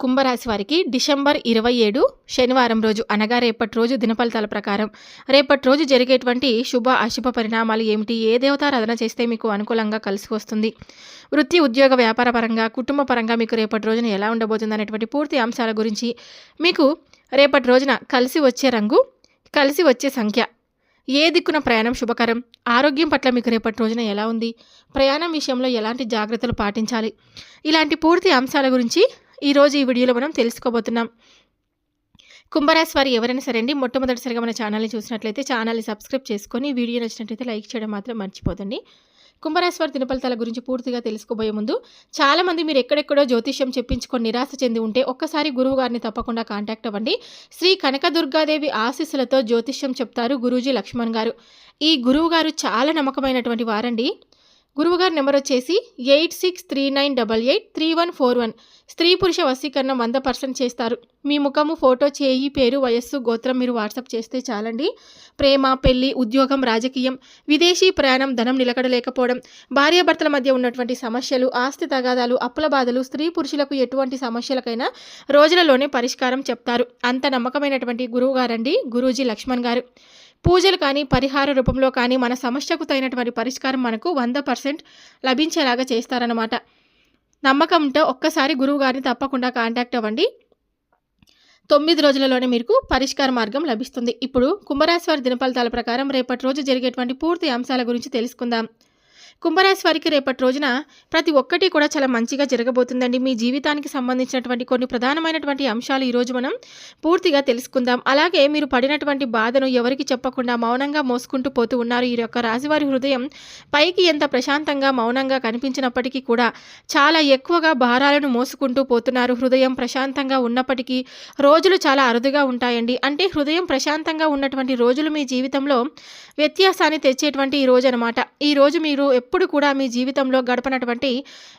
కుంభరాశి వారికి డిసెంబర్ ఇరవై ఏడు శనివారం రోజు అనగా రేపటి రోజు దినఫలితాల ప్రకారం. రేపటి రోజు జరిగేటువంటి శుభ అశుభ పరిణామాలు ఏమిటి? ఏ దేవతారాధన చేస్తే మీకు అనుకూలంగా కలిసి వస్తుంది? వృత్తి ఉద్యోగ వ్యాపార పరంగా కుటుంబ పరంగా మీకు రేపటి రోజున ఎలా ఉండబోతుంది అనేటువంటి పూర్తి అంశాల గురించి మీకు రేపటి రోజున కలిసి వచ్చే రంగు కలిసి వచ్చే సంఖ్య ఏ దిక్కున ప్రయాణం శుభకరం ఆరోగ్యం పట్ల మీకు రేపటి రోజున ఎలా ఉంది ప్రయాణం విషయంలో ఎలాంటి జాగ్రత్తలు పాటించాలి ఇలాంటి పూర్తి అంశాల గురించి ఈరోజు ఈ వీడియోలో మనం తెలుసుకోబోతున్నాం. కుంభరాశి వారు ఎవరైనా సరే అండి మొట్టమొదటిసారిగా మన ఛానల్ని చూసినట్లయితే ఛానల్ని సబ్స్క్రైబ్ చేసుకొని వీడియో నచ్చినట్లయితే లైక్ చేయడం మాత్రం మర్చిపోదండి. కుంభరాశి వారి దినఫలితాల గురించి పూర్తిగా తెలుసుకోబోయే ముందు చాలామంది మీరు ఎక్కడెక్కడో జ్యోతిష్యం చెప్పించుకొని నిరాశ చెంది ఉంటే ఒక్కసారి గురువు గారిని తప్పకుండా కాంటాక్ట్ అవ్వండి. శ్రీ కనకదుర్గాదేవి ఆశీస్సులతో జ్యోతిష్యం చెప్తారు గురూజీ లక్ష్మణ్ గారు. ఈ గురువు గారు చాలా నమ్మకమైనటువంటి వారండి. గురువుగారి నెంబర్ వచ్చేసి eight six three nine double eight three one four one. స్త్రీ పురుష వశీకరణ వంద పర్సెంట్ చేస్తారు. మీ ముఖము ఫోటో చేయి పేరు వయస్సు గోత్రం మీరు వాట్సాప్ చేస్తే చాలండి. ప్రేమ పెళ్ళి ఉద్యోగం రాజకీయం విదేశీ ప్రయాణం ధనం నిలకడలేకపోవడం భార్యాభర్తల మధ్య ఉన్నటువంటి సమస్యలు ఆస్తి తగాదాలు అప్పుల బాధలు స్త్రీ పురుషులకు ఎటువంటి సమస్యలకైనా రోజులలోనే పరిష్కారం చెప్తారు. అంత నమ్మకమైనటువంటి గురువు గారండి గురూజీ లక్ష్మణ్ గారు. పూజలు కానీ పరిహార రూపంలో కానీ మన సమస్యకు తగినటువంటి పరిష్కారం మనకు వంద పర్సెంట్ లభించేలాగా చేస్తారన్నమాట. నమ్మకంతో ఒక్కసారి గురువు గారిని తప్పకుండా కాంటాక్ట్ అవ్వండి. తొమ్మిది రోజులలోనే మీకు పరిష్కార మార్గం లభిస్తుంది. ఇప్పుడు కుంభరాశి వారి దినఫలితాల ప్రకారం రేపటి రోజు జరిగేటువంటి పూర్తి అంశాల గురించి తెలుసుకుందాం. కుంభరాశి వారికి రేపటి రోజున ప్రతి ఒక్కటి కూడా చాలా మంచిగా జరగబోతుందండి. మీ జీవితానికి సంబంధించినటువంటి కొన్ని ప్రధానమైనటువంటి అంశాలు ఈరోజు మనం పూర్తిగా తెలుసుకుందాం. అలాగే మీరు పడినటువంటి బాధను ఎవరికి చెప్పకుండా మౌనంగా మోసుకుంటూ పోతూ ఉన్నారు. ఈ యొక్క రాశివారి హృదయం పైకి ఎంత ప్రశాంతంగా మౌనంగా కనిపించినప్పటికీ కూడా చాలా ఎక్కువగా భారాలను మోసుకుంటూ పోతున్నారు. హృదయం ప్రశాంతంగా ఉన్నప్పటికీ రోజులు చాలా అరుదుగా ఉంటాయండి. అంటే హృదయం ప్రశాంతంగా ఉన్నటువంటి రోజులు మీ జీవితంలో వ్యత్యాసాన్ని తెచ్చేటువంటి ఈ రోజు అనమాట ఈ రోజు మీరు ఎప్పుడు కూడా మీ జీవితంలో గడపనటువంటి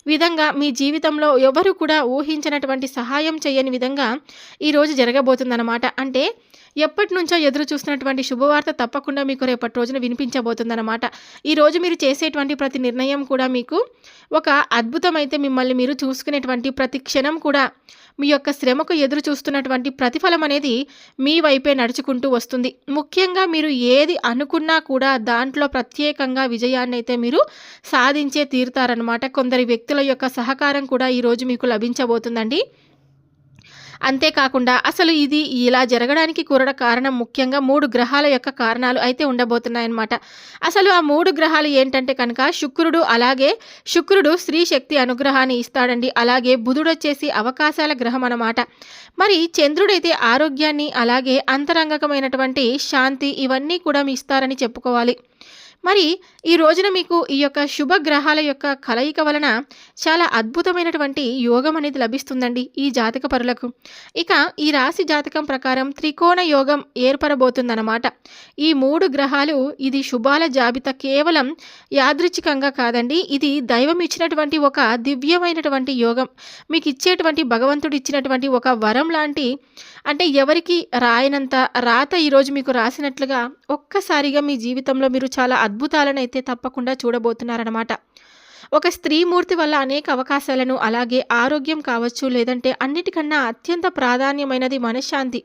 విధంగా మీ జీవితంలో ఎవరు కూడా ఊహించినటువంటి సహాయం చేయని విధంగా ఈరోజు జరగబోతుందన్నమాట. అంటే ఎప్పటి నుంచో ఎదురు చూస్తున్నటువంటి శుభవార్త తప్పకుండా మీకు రేపటి రోజున వినిపించబోతుందన్నమాట. ఈరోజు మీరు చేసేటువంటి ప్రతి నిర్ణయం కూడా మీకు ఒక అద్భుతమైతే మిమ్మల్ని మీరు చూసుకునేటువంటి ప్రతి క్షణం కూడా మీ యొక్క శ్రమకు ఎదురు చూస్తున్నటువంటి ప్రతిఫలం అనేది మీ వైపే నడుచుకుంటూ వస్తుంది. ముఖ్యంగా మీరు ఏది అనుకున్నా కూడా దాంట్లో ప్రత్యేకంగా విజయాన్ని అయితే మీరు సాధించే తీరుతారనమాట కొందరి వ్యక్తుల యొక్క సహకారం కూడా ఈరోజు మీకు లభించబోతుందండి. అంతేకాకుండా అసలు ఇది ఇలా జరగడానికి కూరడ కారణం ముఖ్యంగా మూడు గ్రహాల యొక్క కారణాలు అయితే ఉండబోతున్నాయన్నమాట. అసలు ఆ మూడు గ్రహాలు ఏంటంటే కనుక శుక్రుడు అలాగే శుక్రుడు స్త్రీ శక్తి అనుగ్రహాన్ని ఇస్తాడండి. అలాగే బుధుడు వచ్చేసి అవకాశాల గ్రహం అన్నమాట. మరి చంద్రుడైతే ఆరోగ్యాన్ని అలాగే అంతరంగకమైనటువంటి శాంతి ఇవన్నీ కూడా మీ ఇస్తారని చెప్పుకోవాలి. మరి ఈ రోజున మీకు ఈ యొక్క శుభ గ్రహాల యొక్క కలయిక వలన చాలా అద్భుతమైనటువంటి యోగం అనేది లభిస్తుందండి ఈ జాతక పరులకు. ఇక ఈ రాశి జాతకం ప్రకారం త్రికోణ యోగం ఏర్పడబోతుందన్నమాట. ఈ మూడు గ్రహాలు ఇది శుభాల జాబితా కేవలం యాదృచ్ఛికంగా కాదండి ఇది దైవం ఇచ్చినటువంటి ఒక దివ్యమైనటువంటి యోగం. మీకు ఇచ్చేటువంటి భగవంతుడు ఇచ్చినటువంటి ఒక వరం లాంటి అంటే ఎవరికి రాయనంత రాత ఈరోజు మీకు రాసినట్లుగా ఒక్కసారిగా మీ జీవితంలో మీరు చాలా అద్భుత అయితే తప్పకుండా చూడబోతున్నారనమాట ఒక స్త్రీ మూర్తి వల్ల అనేక అవకాశాలను అలాగే ఆరోగ్యం కావచ్చు లేదంటే అన్నిటికన్నా అత్యంత ప్రాధాన్యమైనది మనశ్శాంతి.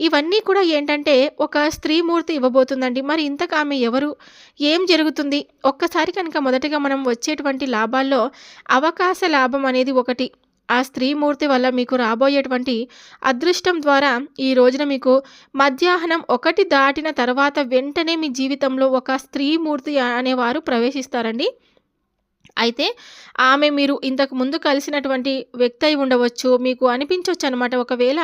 ఇవన్నీ కూడా ఏంటంటే ఒక స్త్రీ మూర్తి ఇవ్వబోతుందండి. మరి ఇంతకు ఆమె ఎవరు? ఏం జరుగుతుంది? ఒక్కసారి కనుక మొదటగా మనం వచ్చేటువంటి లాభాల్లో అవకాశ లాభం అనేది ఒకటి. ఆ స్త్రీమూర్తి వల్ల మీకు రాబోయేటువంటి అదృష్టం ద్వారా ఈ రోజున మీకు మధ్యాహ్నం ఒకటి దాటిన తర్వాత వెంటనే మీ జీవితంలో ఒక స్త్రీమూర్తి అనేవారు ప్రవేశిస్తారండి. అయితే ఆమె మీరు ఇంతకు ముందు కలిసినటువంటి వ్యక్తి అయి ఉండవచ్చు మీకు అనిపించవచ్చు అనమాట ఒకవేళ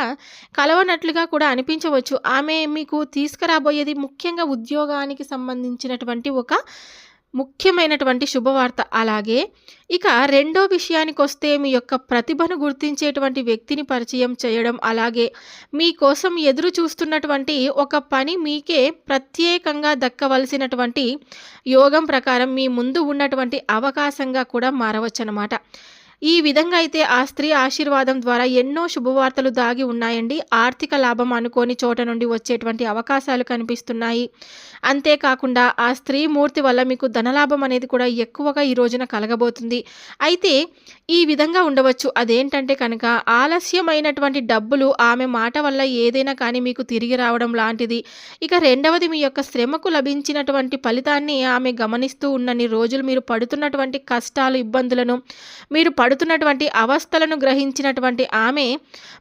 కలవనట్లుగా కూడా అనిపించవచ్చు. ఆమె మీకు తీసుకురాబోయేది ముఖ్యంగా ఉద్యోగానికి సంబంధించినటువంటి ఒక ముఖ్యమైనటువంటి శుభవార్త. అలాగే ఇక రెండో విషయానికి వస్తే మీ యొక్క ప్రతిభను గుర్తించేటువంటి వ్యక్తిని పరిచయం చేయడం. అలాగే మీకోసం ఎదురు చూస్తున్నటువంటి ఒక పని మీకే ప్రత్యేకంగా దక్కవలసినటువంటి యోగం ప్రకారం మీ ముందు ఉన్నటువంటి అవకాశంగా కూడా మారవచ్చు అన్నమాట ఈ విధంగా అయితే ఆ స్త్రీ ఆశీర్వాదం ద్వారా ఎన్నో శుభవార్తలు దాగి ఉన్నాయండి. ఆర్థిక లాభం అనుకోని చోట నుండి వచ్చేటువంటి అవకాశాలు కనిపిస్తున్నాయి. అంతేకాకుండా ఆ స్త్రీ మూర్తి వల్ల మీకు ధనలాభం అనేది కూడా ఎక్కువగా ఈ రోజున కలగబోతుంది. అయితే ఈ విధంగా ఉండవచ్చు. అదేంటంటే కనుక ఆలస్యమైనటువంటి డబ్బులు ఆమె మాట వల్ల ఏదైనా కానీ మీకు తిరిగి రావడం లాంటిది. ఇక రెండవది మీ యొక్క శ్రమకు లభించినటువంటి ఫలితాన్ని ఆమె గమనిస్తూ ఉన్నన్ని రోజులు మీరు పడుతున్నటువంటి కష్టాలు ఇబ్బందులను మీరు పడుతున్నటువంటి అవస్థలను గ్రహించినటువంటి ఆమె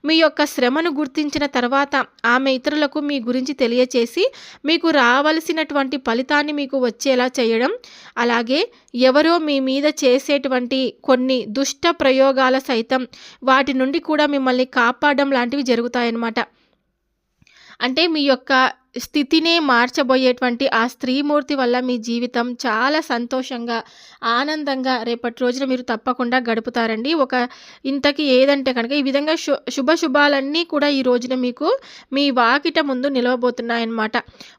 మీ యొక్క శ్రమను గుర్తించిన తర్వాత ఆమె ఇతరులకు మీ గురించి తెలియచేసి మీకు రావలసినటువంటి ఫలితాన్ని మీకు వచ్చేలా చేయడం. అలాగే ఎవరో మీ మీద చేసేటువంటి కొన్ని దుష్ట ప్రయోగాల సైతం వాటి నుండి కూడా మిమ్మల్ని కాపాడడం లాంటివి జరుగుతాయన్నమాట. అంటే మీ యొక్క స్థితినే మార్చబోయేటువంటి ఆ స్త్రీమూర్తి వల్ల మీ జీవితం చాలా సంతోషంగా ఆనందంగా రేపటి రోజున మీరు తప్పకుండా గడుపుతారండి. ఒక ఇంతకి ఏదంటే కనుక ఈ విధంగా శు శుభ శుభాలన్నీ కూడా ఈ రోజున మీకు మీ వాకిట ముందు నిలవబోతున్నాయన్నమాట.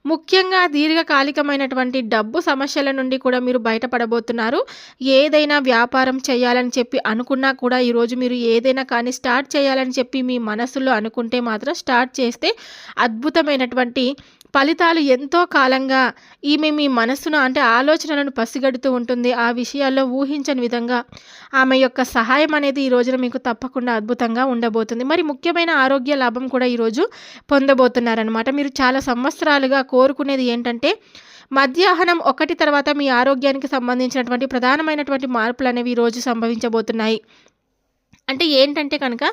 ముఖ్యంగా దీర్ఘకాలికమైనటువంటి డబ్బు సమస్యల నుండి కూడా మీరు బయటపడబోతున్నారు. ఏదైనా వ్యాపారం చేయాలని చెప్పి అనుకున్నా కూడా ఈరోజు మీరు ఏదైనా కానీ స్టార్ట్ చేయాలని చెప్పి మీ మనసులో అనుకుంటే మాత్రం స్టార్ట్ చేస్తే అద్భుతమైనటువంటి ఫలితాలు ఎంతో కాలంగా ఈమె మీ మనస్సును అంటే ఆలోచనలను పసిగడుతూ ఉంటుంది. ఆ విషయాల్లో ఊహించని విధంగా ఆమె యొక్క సహాయం అనేది ఈ రోజున మీకు తప్పకుండా అద్భుతంగా ఉండబోతుంది. మరి ముఖ్యమైన ఆరోగ్య లాభం కూడా ఈరోజు పొందబోతున్నారనమాట మీరు చాలా సంవత్సరాలుగా కోరుకునేది ఏంటంటే మధ్యాహ్నం ఒకటి తర్వాత మీ ఆరోగ్యానికి సంబంధించినటువంటి ప్రధానమైనటువంటి మార్పులు అనేవి ఈరోజు సంభవించబోతున్నాయి. అంటే ఏంటంటే కనుక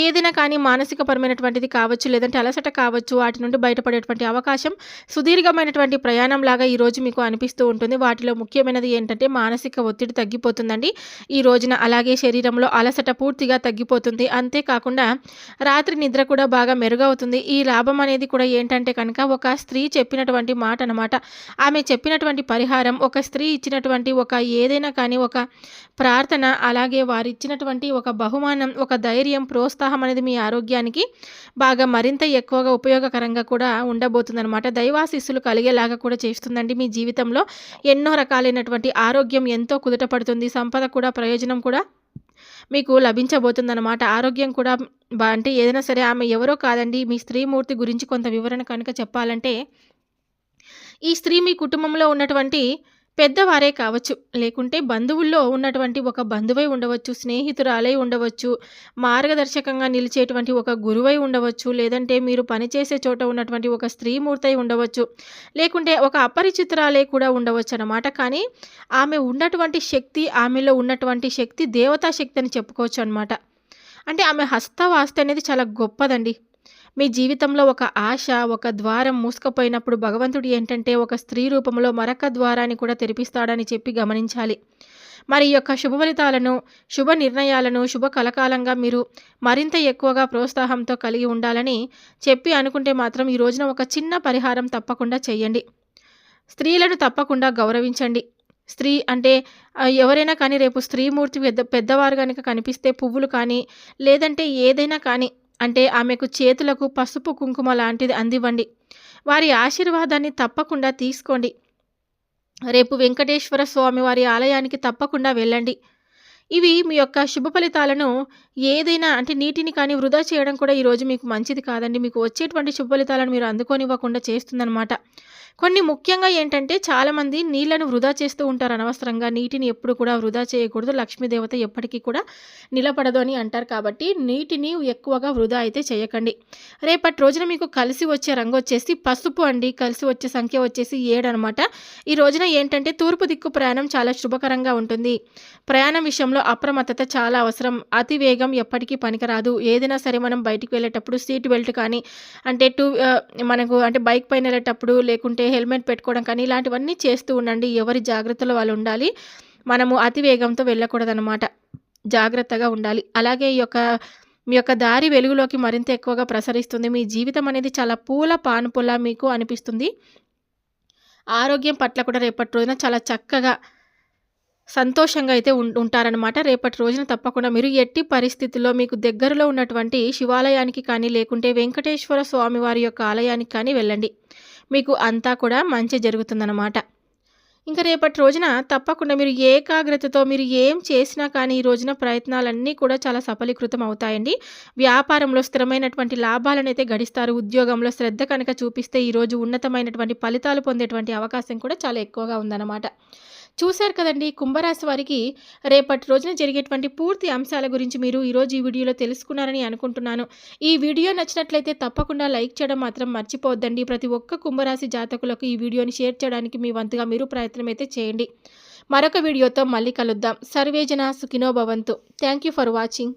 ఏదైనా కానీ మానసికపరమైనటువంటిది కావచ్చు లేదంటే అలసట కావచ్చు వాటి నుండి బయటపడేటువంటి అవకాశం సుదీర్ఘమైనటువంటి ప్రయాణం లాగా ఈరోజు మీకు అనిపిస్తూ ఉంటుంది. వాటిలో ముఖ్యమైనది ఏంటంటే మానసిక ఒత్తిడి తగ్గిపోతుందండి. ఈ రోజున అలాగే శరీరంలో అలసట పూర్తిగా తగ్గిపోతుంది. అంతేకాకుండా రాత్రి నిద్ర కూడా బాగా మెరుగవుతుంది. ఈ లాభం అనేది కూడా ఏంటంటే కనుక ఒక స్త్రీ చెప్పినటువంటి మాట అనమాట ఆమె చెప్పినటువంటి పరిహారం ఒక స్త్రీ ఇచ్చినటువంటి ఒక ఏదైనా కానీ ఒక ప్రార్థన అలాగే వారు ఇచ్చినటువంటి ఒక బహుమానం ఒక ధైర్యం ప్రోత్సాహం అనేది మీ ఆరోగ్యానికి బాగా మరింత ఎక్కువగా ఉపయోగకరంగా కూడా ఉండబోతుందన్నమాట. దైవాశిస్సులు కలిగేలాగా కూడా చేస్తుందండి మీ జీవితంలో. ఎన్నో రకాలైనటువంటి ఆరోగ్యం ఎంతో కుదుట పడుతుంది. సంపద కూడా ప్రయోజనం కూడా మీకు లభించబోతుందన్నమాట. ఆరోగ్యం కూడా బా అంటే ఏదైనా సరే ఆమె ఎవరో కాదండి. మీ స్త్రీమూర్తి గురించి కొంత వివరణ కనుక చెప్పాలంటే ఈ స్త్రీ మీ కుటుంబంలో ఉన్నటువంటి పెద్దవారే కావచ్చు. లేకుంటే బంధువుల్లో ఉన్నటువంటి ఒక బంధువై ఉండవచ్చు స్నేహితురాలై ఉండవచ్చు మార్గదర్శకంగా నిలిచేటువంటి ఒక గురువై ఉండవచ్చు లేదంటే మీరు పనిచేసే చోట ఉన్నటువంటి ఒక స్త్రీమూర్తి ఉండవచ్చు లేకుంటే ఒక అపరిచితురాలే కూడా ఉండవచ్చు అనమాట కానీ ఆమె ఉన్నటువంటి శక్తి ఆమెలో ఉన్నటువంటి శక్తి దేవతా శక్తి అని చెప్పుకోవచ్చు అనమాట అంటే ఆమె హస్తవాస్తి అనేది చాలా గొప్పదండి. మీ జీవితంలో ఒక ఆశ ఒక ద్వారం మూసుకుపోయినప్పుడు భగవంతుడు ఏంటంటే ఒక స్త్రీ రూపంలో మరొక ద్వారాన్ని కూడా తెరిపిస్తాడని చెప్పి గమనించాలి. మరి ఈ యొక్క శుభ ఫలితాలను శుభ నిర్ణయాలను శుభ కలకాలంగా మీరు మరింత ఎక్కువగా ప్రోత్సాహంతో కలిగి ఉండాలని చెప్పి అనుకుంటే మాత్రం ఈ రోజున ఒక చిన్న పరిహారం తప్పకుండా చేయండి. స్త్రీలను తప్పకుండా గౌరవించండి. స్త్రీ అంటే ఎవరైనా కానీ రేపు స్త్రీమూర్తి పెద్ద పెద్దవారు కనుక కనిపిస్తే పువ్వులు కానీ లేదంటే ఏదైనా కానీ అంటే ఆమెకు చేతులకు పసుపు కుంకుమ లాంటిది అందివ్వండి. వారి ఆశీర్వాదాన్ని తప్పకుండా తీసుకోండి. రేపు వెంకటేశ్వర స్వామి వారి ఆలయానికి తప్పకుండా వెళ్ళండి. ఇవి మీ యొక్క శుభ ఫలితాలను ఏదైనా అంటే నీటిని కానీ వృధా చేయడం కూడా ఈరోజు మీకు మంచిది కాదండి. మీకు వచ్చేటువంటి శుభ ఫలితాలను మీరు అందుకోనివ్వకుండా చేస్తుందన్నమాట. కొన్ని ముఖ్యంగా ఏంటంటే చాలామంది నీళ్ళను వృధా చేస్తూ ఉంటారు అనవసరంగా. నీటిని ఎప్పుడు కూడా వృధా చేయకూడదు. లక్ష్మీదేవత ఎప్పటికీ కూడా నిలబడదు అని అంటారు కాబట్టి నీటిని ఎక్కువగా వృధా అయితే చేయకండి. రేపటి రోజున మీకు కలిసి వచ్చే రంగు వచ్చేసి పసుపు అండి. కలిసి వచ్చే సంఖ్య వచ్చేసి ఏడు అనమాట ఈ రోజున ఏంటంటే తూర్పు దిక్కు ప్రయాణం చాలా శుభకరంగా ఉంటుంది. ప్రయాణం విషయంలో అప్రమత్తత చాలా అవసరం. అతి వేగం ఎప్పటికీ పనికిరాదు. ఏదైనా సరే మనం బయటికి వెళ్ళేటప్పుడు సీట్ బెల్ట్ కానీ అంటే టూ మనకు అంటే బైక్ పైన వెళ్ళేటప్పుడు లేకుంటే హెల్మెట్ పెట్టుకోవడం కానీ ఇలాంటివన్నీ చేస్తూ ఉండండి. ఎవరి జాగ్రత్తలో వాళ్ళు ఉండాలి. మనము అతి వేగంతో వెళ్ళకూడదనమాట జాగ్రత్తగా ఉండాలి. అలాగే ఈ యొక్క మీ యొక్క దారి వెలుగులోకి మరింత ఎక్కువగా ప్రసరిస్తుంది. మీ జీవితం అనేది చాలా పూల పానుపులా మీకు అనిపిస్తుంది. ఆరోగ్యం పట్ల కూడా రేపటి రోజున చాలా చక్కగా సంతోషంగా అయితే ఉంటారనమాట రేపటి రోజున తప్పకుండా మీరు ఎట్టి పరిస్థితుల్లో మీకు దగ్గరలో ఉన్నటువంటి శివాలయానికి కానీ లేకుంటే వెంకటేశ్వర స్వామి వారి యొక్క ఆలయానికి కానీ వెళ్ళండి. మీకు అంతా కూడా మంచి జరుగుతుందన్నమాట. ఇంకా రేపటి రోజున తప్పకుండా మీరు ఏకాగ్రతతో మీరు ఏం చేసినా కానీ ఈ రోజున ప్రయత్నాలన్నీ కూడా చాలా సఫలీకృతం అవుతాయండి. వ్యాపారంలో స్థిరమైనటువంటి లాభాలను అయితే గడిస్తారు. ఉద్యోగంలో శ్రద్ధ కనుక చూపిస్తే ఈరోజు ఉన్నతమైనటువంటి ఫలితాలు పొందేటువంటి అవకాశం కూడా చాలా ఎక్కువగా ఉందన్నమాట. చూశారు కదండి కుంభరాశి వారికి రేపటి రోజున జరిగేటువంటి పూర్తి అంశాల గురించి మీరు ఈరోజు ఈ వీడియోలో తెలుసుకున్నారని అనుకుంటున్నాను. ఈ వీడియో నచ్చినట్లయితే తప్పకుండా లైక్ చేయడం మాత్రం మర్చిపోవద్దండి. ప్రతి ఒక్క కుంభరాశి జాతకులకు ఈ వీడియోని షేర్ చేయడానికి మీ వంతుగా మీరు ప్రయత్నం అయితే చేయండి. మరొక వీడియోతో మళ్ళీ కలుద్దాం. సర్వేజన సుఖినో భవంతు. Thank you for watching.